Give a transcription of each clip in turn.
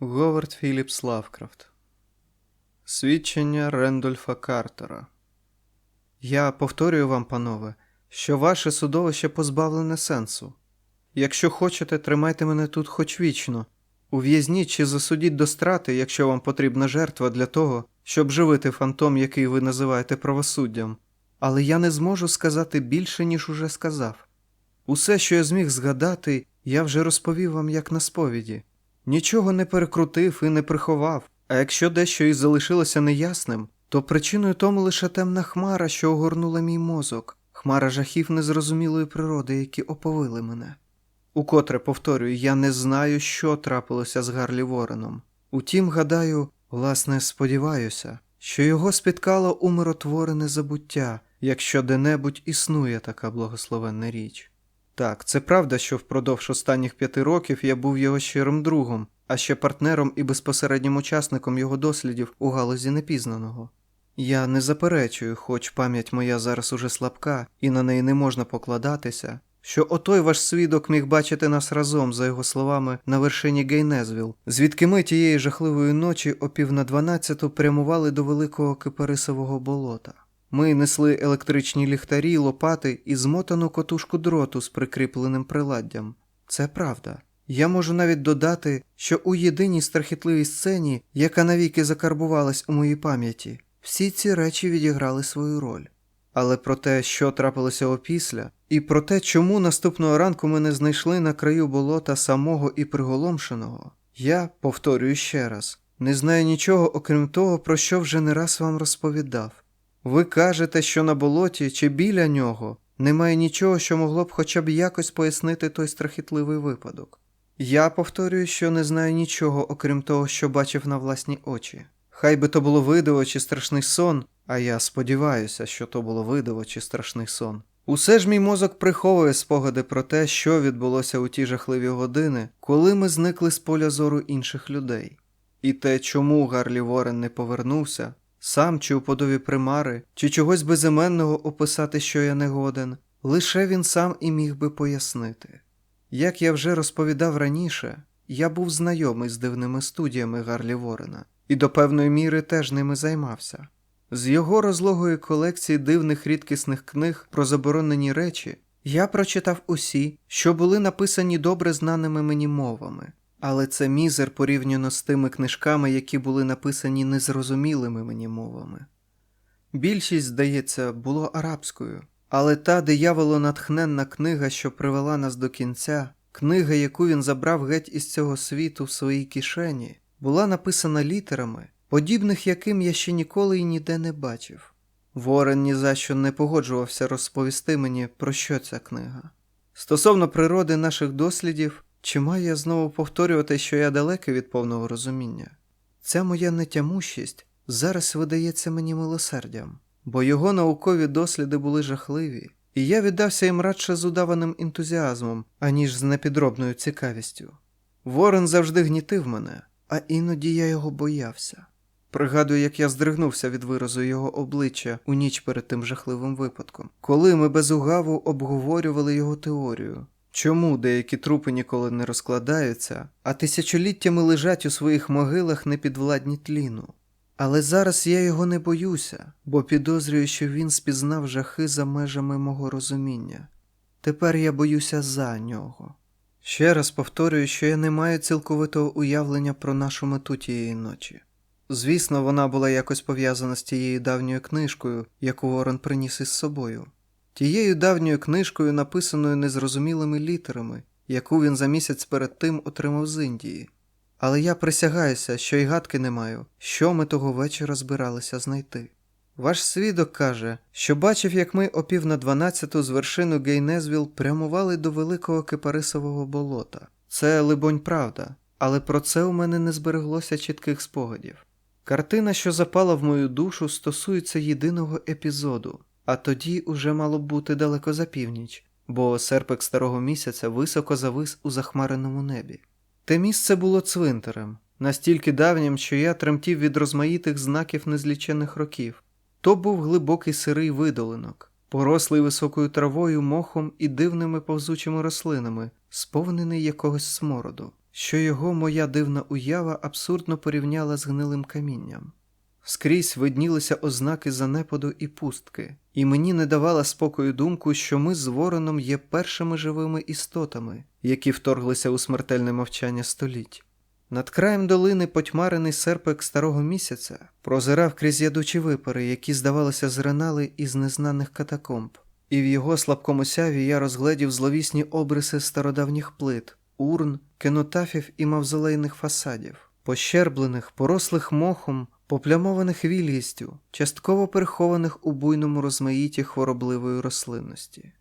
Говард Філіпс Лавкрафт. Свідчення Рендольфа Картера. Я повторюю вам, панове, що ваше судовище позбавлене сенсу. Якщо хочете, тримайте мене тут хоч вічно. Ув'язніть чи засудіть до страти, якщо вам потрібна жертва для того, щоб живити фантом, який ви називаєте правосуддям. Але я не зможу сказати більше, ніж уже сказав. Усе, що я зміг згадати, я вже розповів вам як на сповіді. Нічого не перекрутив і не приховав, а якщо дещо і залишилося неясним, то причиною тому лише темна хмара, що огорнула мій мозок, хмара жахів незрозумілої природи, які оповили мене. Укотре повторюю, я не знаю, що трапилося з Гарлі Вореном. Утім, гадаю, власне, сподіваюся, що його спіткало умиротворене забуття, якщо де-небудь існує така благословенна річ. Так, це правда, що впродовж останніх п'яти років я був його щирим другом, а ще партнером і безпосереднім учасником його дослідів у галузі непізнаного. Я не заперечую, хоч пам'ять моя зараз уже слабка, і на неї не можна покладатися, що отой ваш свідок міг бачити нас разом, за його словами, на вершині Гейнезвіл, звідки ми тієї жахливої ночі о пів на дванадцяту прямували до великого кипарисового болота. Ми несли електричні ліхтарі, лопати і змотану котушку дроту з прикріпленим приладдям. Це правда. Я можу навіть додати, що у єдиній страхітливій сцені, яка навіки закарбувалась у моїй пам'яті, всі ці речі відіграли свою роль. Але про те, що трапилося опісля, і про те, чому наступного ранку ми не знайшли на краю болота самого і приголомшеного, я, повторюю ще раз, не знаю нічого, окрім того, про що вже не раз вам розповідав. Ви кажете, що на болоті чи біля нього немає нічого, що могло б хоча б якось пояснити той страхітливий випадок. Я повторюю, що не знаю нічого, окрім того, що бачив на власні очі. Хай би то було видиво чи страшний сон, а я сподіваюся, що то було видиво чи страшний сон. Усе ж мій мозок приховує спогади про те, що відбулося у ті жахливі години, коли ми зникли з поля зору інших людей. І те, чому Гарлі Ворен не повернувся, сам чи у подові примари, чи чогось безіменного описати, що я не годен, лише він сам і міг би пояснити. Як я вже розповідав раніше, я був знайомий з дивними студіями Гарлі Ворена і до певної міри теж ними займався. З його розлогої колекції дивних рідкісних книг про заборонені речі я прочитав усі, що були написані добре знаними мені мовами, але це мізер порівняно з тими книжками, які були написані незрозумілими мені мовами. Більшість, здається, було арабською, але та дияволонатхненна книга, що привела нас до кінця, книга, яку він забрав геть із цього світу в своїй кишені, була написана літерами, подібних яким я ще ніколи і ніде не бачив. Ворен ні за що не погоджувався розповісти мені, про що ця книга. Стосовно природи наших дослідів, чи маю я знову повторювати, що я далекий від повного розуміння? Ця моя нетямущість зараз видається мені милосердям, бо його наукові досліди були жахливі, і я віддався їм радше з удаваним ентузіазмом, аніж з непідробною цікавістю. Ворон завжди гнітив мене, а іноді я його боявся. Пригадую, як я здригнувся від виразу його обличчя у ніч перед тим жахливим випадком, коли ми без угаву обговорювали його теорію. Чому деякі трупи ніколи не розкладаються, а тисячоліттями лежать у своїх могилах непідвладні тліну? Але зараз я його не боюся, бо підозрюю, що він спізнав жахи за межами мого розуміння. Тепер я боюся за нього. Ще раз повторюю, що я не маю цілковитого уявлення про нашу мету тієї ночі. Звісно, вона була якось пов'язана з тією давньою книжкою, яку Ворон приніс із собою, тією давньою книжкою, написаною незрозумілими літерами, яку він за місяць перед тим отримав з Індії. Але я присягаюся, що й гадки не маю, що ми того вечора збиралися знайти. Ваш свідок каже, що бачив, як ми о пів на дванадцяту з вершину Гейнезвіл прямували до великого кипарисового болота. Це, либонь, правда, але про це у мене не збереглося чітких спогадів. Картина, що запала в мою душу, стосується єдиного епізоду, а тоді уже мало б бути далеко за північ, бо серпик старого місяця високо завис у захмареному небі. Те місце було цвинтарем, настільки давнім, що я тремтів від розмаїтих знаків незлічених років. То був глибокий сирий видолинок, порослий високою травою, мохом і дивними повзучими рослинами, сповнений якогось смороду. що його моя дивна уява абсурдно порівняла з гнилим камінням. Скрізь виднілися ознаки занепаду і пустки, і мені не давала спокою думку, що ми з вороном є першими живими істотами, які вторглися у смертельне мовчання століть. Над краєм долини потьмарений серпик старого місяця прозирав крізь ядучі випари, які, здавалося, зринали із незнаних катакомб, і в його слабкому сяві я розгледів зловісні обриси стародавніх плит, урн, кенотафів і мавзолейних фасадів, пощерблених, порослих мохом, поплямованих вільгістю, частково перехованих у буйному розмаїті хворобливої рослинності.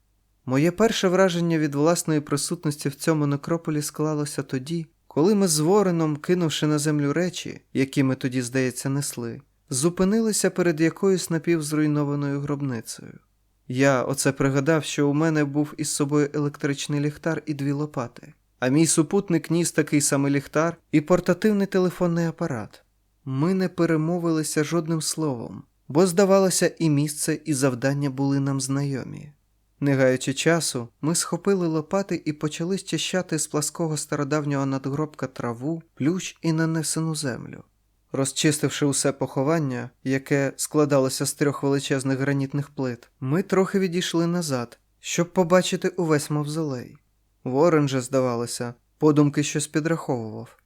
Моє перше враження від власної присутності в цьому некрополі склалося тоді, коли ми з Вореном, кинувши на землю речі, які ми тоді, здається, несли, зупинилися перед якоюсь напівзруйнованою гробницею. Я оце пригадав, що у мене був із собою електричний ліхтар і дві лопати, а мій супутник ніс такий самий ліхтар і портативний телефонний апарат. Ми не перемовилися жодним словом, бо, здавалося, і місце, і завдання були нам знайомі. Не гаючи часу, ми схопили лопати і почали щищати з плаского стародавнього надгробка траву, плющ і нанесену землю. Розчистивши усе поховання, яке складалося з трьох величезних гранітних плит, ми трохи відійшли назад, щоб побачити увесь мавзолей. Ворон же, здавалося, подумки щось підраховував.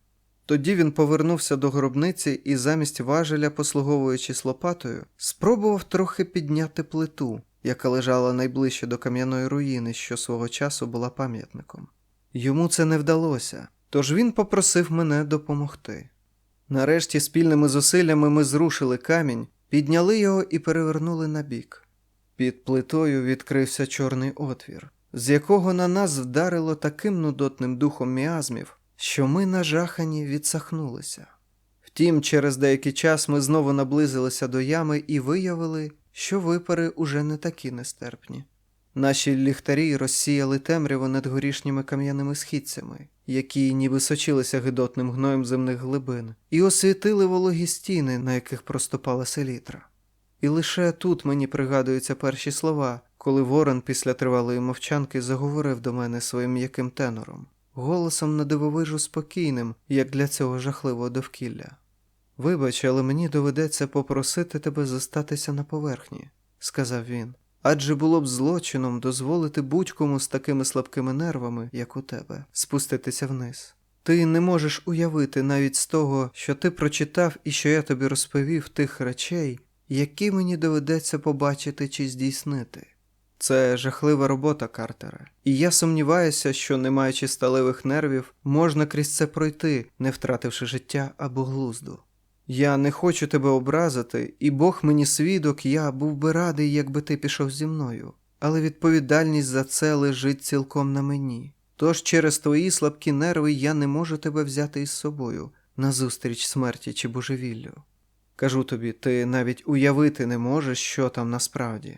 Тоді він повернувся до гробниці і замість важеля, послуговуючись лопатою, спробував трохи підняти плиту, яка лежала найближче до кам'яної руїни, що свого часу була пам'ятником. Йому це не вдалося, тож він попросив мене допомогти. Нарешті спільними зусиллями ми зрушили камінь, підняли його і перевернули на бік. Під плитою відкрився чорний отвір, з якого на нас вдарило таким нудотним духом міазмів, що ми нажахані відсахнулися. Втім, через деякий час ми знову наблизилися до ями і виявили, що випари уже не такі нестерпні. Наші ліхтарі розсіяли темряву над горішніми кам'яними східцями, які ніби сочилися гидотним гноєм земних глибин, і освітили вологі стіни, на яких проступала селітра. І лише тут мені пригадуються перші слова, коли Ворон після тривалої мовчанки заговорив до мене своїм м'яким тенором, голосом надивовижу спокійним, як для цього жахливого довкілля. Вибач, але мені доведеться попросити тебе зостатися на поверхні, сказав він. Адже було б злочином дозволити будь-кому з такими слабкими нервами, як у тебе, спуститися вниз. Ти не можеш уявити навіть з того, що ти прочитав і що я тобі розповів тих речей, які мені доведеться побачити чи здійснити. Це жахлива робота Картера, і я сумніваюся, що, не маючи сталевих нервів, можна крізь це пройти, не втративши життя або глузду. Я не хочу тебе образити, і Бог мені свідок, я був би радий, якби ти пішов зі мною, але відповідальність за це лежить цілком на мені. Тож через твої слабкі нерви я не можу тебе взяти із собою назустріч смерті чи божевіллю. Кажу тобі, ти навіть уявити не можеш, що там насправді.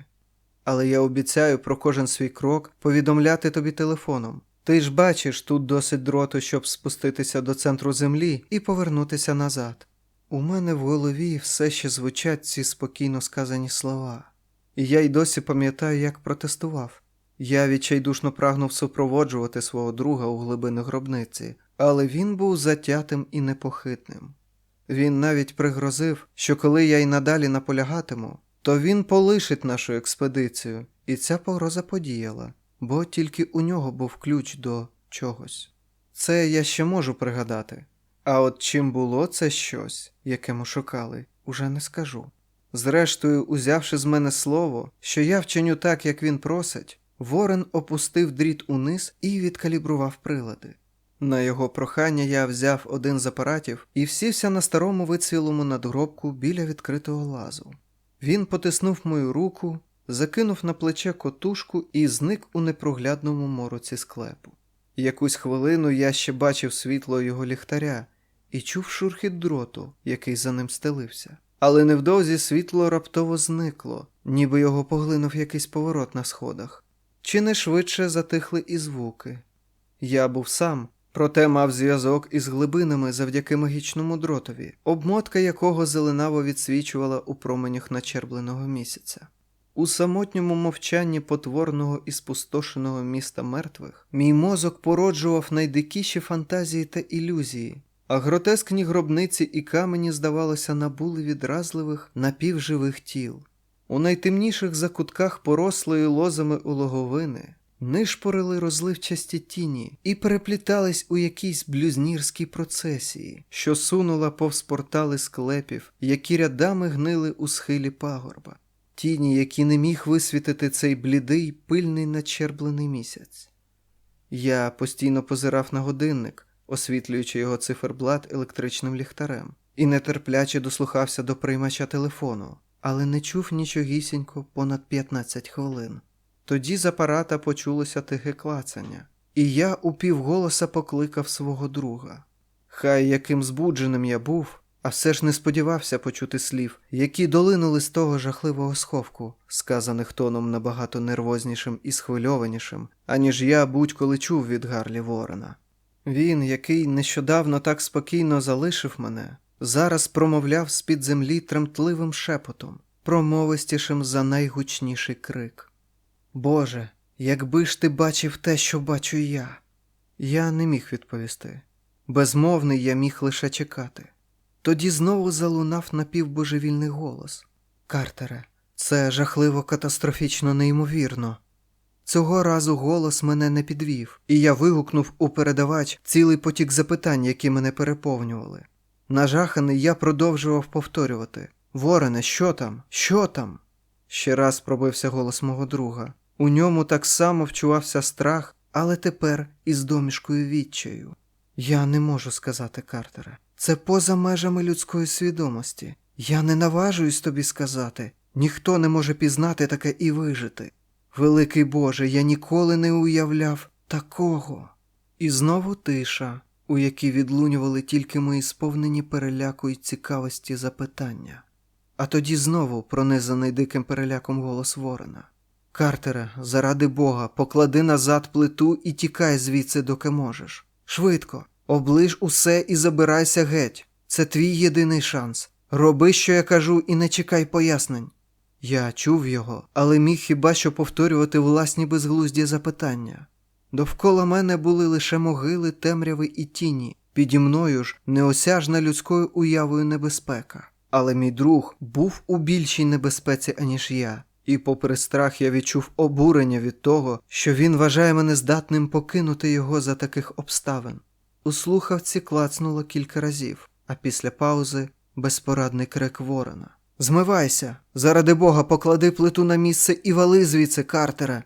Але я обіцяю про кожен свій крок повідомляти тобі телефоном. Ти ж бачиш, тут досить дроту, щоб спуститися до центру землі і повернутися назад. У мене в голові все ще звучать ці спокійно сказані слова, і я й досі пам'ятаю, як протестував. Я відчайдушно прагнув супроводжувати свого друга у глибини гробниці, але він був затятим і непохитним. Він навіть пригрозив, що коли я й надалі наполягатиму, то він полишить нашу експедицію, і ця погроза подіяла, бо тільки у нього був ключ до чогось. Це я ще можу пригадати. А от чим було це щось, яке ми шукали, уже не скажу. Зрештою, узявши з мене слово, що я вчиню так, як він просить, Ворен опустив дріт униз і відкалібрував прилади. На його прохання я взяв один з апаратів і всівся на старому вицвілому надгробку біля відкритого лазу. Він потиснув мою руку, закинув на плече котушку і зник у непроглядному мороці склепу. Якусь хвилину я ще бачив світло його ліхтаря і чув шурхіт дроту, який за ним стелився. Але невдовзі світло раптово зникло, ніби його поглинув якийсь поворот на сходах. Чи не швидше затихли і звуки. Я був сам, проте мав зв'язок із глибинами завдяки магічному дротові, обмотка якого зеленаво відсвічувала у променях начербленого місяця. У самотньому мовчанні потворного і спустошеного міста мертвих мій мозок породжував найдикіші фантазії та ілюзії, а гротескні гробниці і камені, здавалося, набули відразливих напівживих тіл. У найтемніших закутках порослої лозами улоговини нишпорили розливчасті тіні і переплітались у якійсь блюзнірській процесії, що сунула повз портали склепів, які рядами гнили у схилі пагорба. Тіні, які не міг висвітити цей блідий, пильний начерблений місяць. Я постійно позирав на годинник, освітлюючи його циферблат електричним ліхтарем, і нетерпляче дослухався до приймача телефону, але не чув нічогісінько понад 15 хвилин. Тоді з апарата почулося тихе клацання, і я упівголоса покликав свого друга. Хай яким збудженим я був, а все ж не сподівався почути слів, які долинули з того жахливого сховку, сказаних тоном набагато нервознішим і схвильованішим, аніж я будь-коли чув від Гарлі Ворена. Він, який нещодавно так спокійно залишив мене, зараз промовляв з-під землі тремтливим шепотом, промовистішим за найгучніший крик. Боже, якби ж ти бачив те, що бачу я. Я не міг відповісти. Безмовний я міг лише чекати. Тоді знову залунав напівбожевільний голос. Картере, це жахливо катастрофічно неймовірно. Цього разу голос мене не підвів, і я вигукнув у передавач цілий потік запитань, які мене переповнювали. Нажаханий я продовжував повторювати Ворене, що там? Що там? Ще раз пробився голос мого друга. У ньому так само вчувався страх, але тепер із домішкою відчаю. Я не можу сказати, Картере. Це поза межами людської свідомості. Я не наважуюсь тобі сказати. Ніхто не може пізнати таке і вижити. Великий Боже, я ніколи не уявляв такого. І знову тиша, у якій відлунювали тільки мої сповнені переляку й цікавості запитання. А тоді знову пронизаний диким переляком голос Ворона. Картере, заради Бога, поклади назад плиту і тікай звідси, доки можеш. Швидко, оближ усе і забирайся геть. Це твій єдиний шанс. Роби, що я кажу, і не чекай пояснень. Я чув його, але міг хіба що повторювати власні безглузді запитання. Довкола мене були лише могили, темряви і тіні, піді мною ж неосяжна людською уявою небезпека. Але мій друг був у більшій небезпеці, аніж я, і, попри страх, я відчув обурення від того, що він вважає мене здатним покинути його за таких обставин. У слухавці клацнуло кілька разів, а після паузи безпорадний крик ворона. Змивайся, заради бога, поклади плиту на місце і вали звідси, Картере.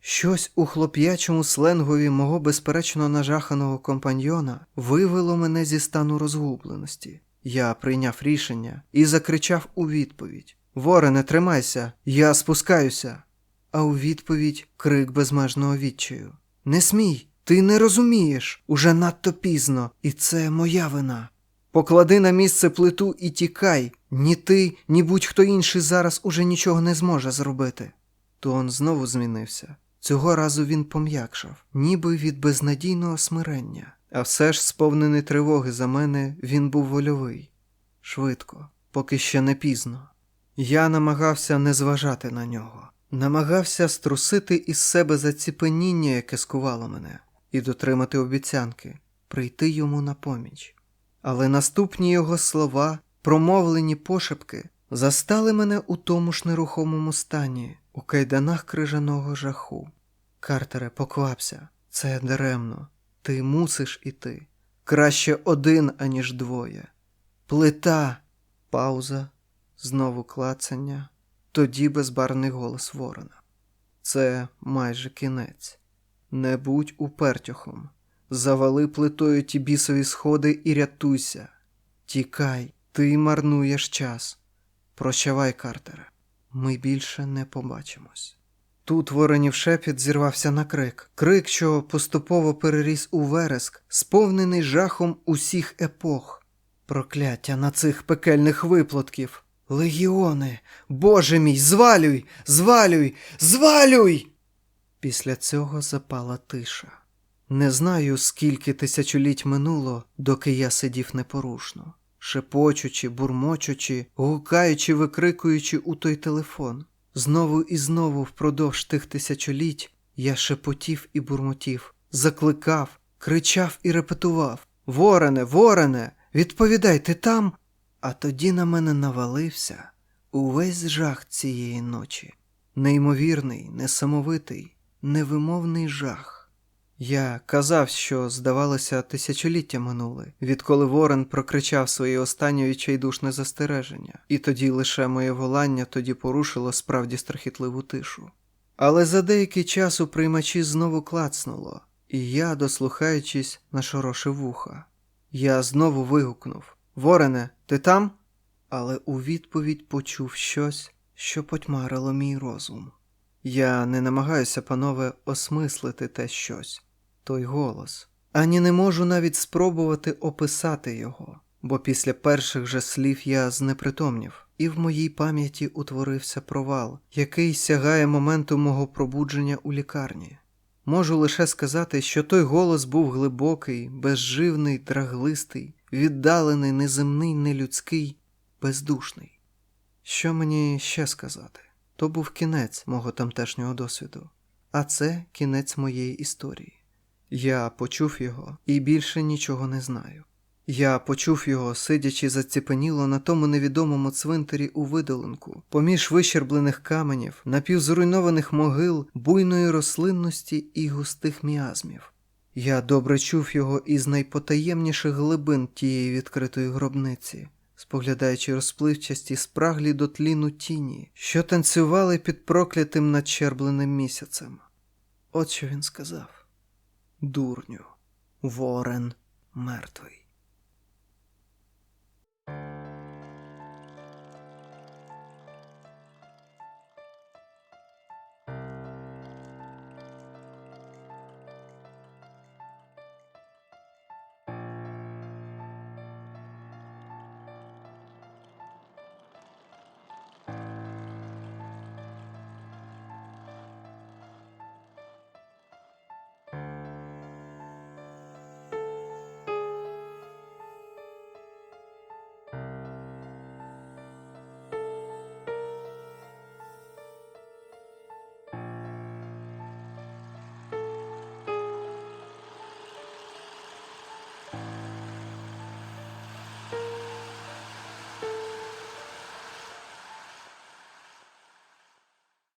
Щось у хлоп'ячому сленгові мого безперечно нажаханого компаньйона вивело мене зі стану розгубленості. Я прийняв рішення і закричав у відповідь: Ворене, тримайся, я спускаюся. А у відповідь крик безмежного відчаю. Не смій, ти не розумієш, уже надто пізно, і це моя вина. Поклади на місце плиту і тікай. Ні ти, ні будь-хто інший зараз уже нічого не зможе зробити. Тон знову змінився. Цього разу він пом'якшав, ніби від безнадійного смирення. А все ж, сповнений тривоги за мене, він був вольовий. Швидко, поки ще не пізно. Я намагався не зважати на нього, намагався струсити із себе заціпеніння, яке скувало мене, і дотримати обіцянки, прийти йому на поміч. Але наступні його слова, промовлені пошепки, застали мене у тому ж нерухомому стані, у кайданах крижаного жаху. Картере, поквапся, це даремно. Ти мусиш іти. Краще один, аніж двоє. Плита. Пауза, знову клацання, тоді безбарний голос ворона. Це майже кінець. Не будь упертюхом. Завали плитою ті бісові сходи і рятуйся. Тікай, ти марнуєш час. Прощавай, Картере, ми більше не побачимось. Тут воронів шепіт зірвався на крик, крик, що поступово переріс у вереск, сповнений жахом усіх епох. Прокляття на цих пекельних виплатків. Легіони, Боже мій, звалюй, звалюй, звалюй! Після цього запала тиша. Не знаю, скільки тисячоліть минуло, доки я сидів непорушно, шепочучи, бурмочучи, гукаючи, викрикуючи у той телефон. Знову і знову впродовж тих тисячоліть я шепотів і бурмотів, закликав, кричав і репетував Ворене, ворене, відповідай, ти там? А тоді на мене навалився увесь жах цієї ночі. Неймовірний, несамовитий, невимовний жах. Я казав, що, здавалося, тисячоліття минули, відколи Ворон прокричав своє останнє відчайдушне застереження, і тоді лише моє волання тоді порушило справді страхітливу тишу. Але за деякий час у приймачі знову клацнуло, і я, дослухаючись, нашорошив вуха. Я знову вигукнув Ворене, ти там? Але у відповідь почув щось, що потьмарило мій розум. Я не намагаюся, панове, осмислити те щось, той голос, ані не можу навіть спробувати описати його, бо після перших же слів я знепритомнів, і в моїй пам'яті утворився провал, який сягає моменту мого пробудження у лікарні. Можу лише сказати, що той голос був глибокий, безживний, драглистий, віддалений, неземний, нелюдський, бездушний. Що мені ще сказати? То був кінець мого тамтешнього досвіду, а це кінець моєї історії. Я почув його і більше нічого не знаю. Я почув його, сидячи заціпеніло на тому невідомому цвинтарі у видолинку, поміж вищерблених каменів, напівзруйнованих могил, буйної рослинності і густих міазмів. Я добре чув його із найпотаємніших глибин тієї відкритої гробниці, споглядаючи розпливчасті спраглі до тліну тіні, що танцювали під проклятим начербленим місяцем. От що він сказав: Дурню, ворен мертвий.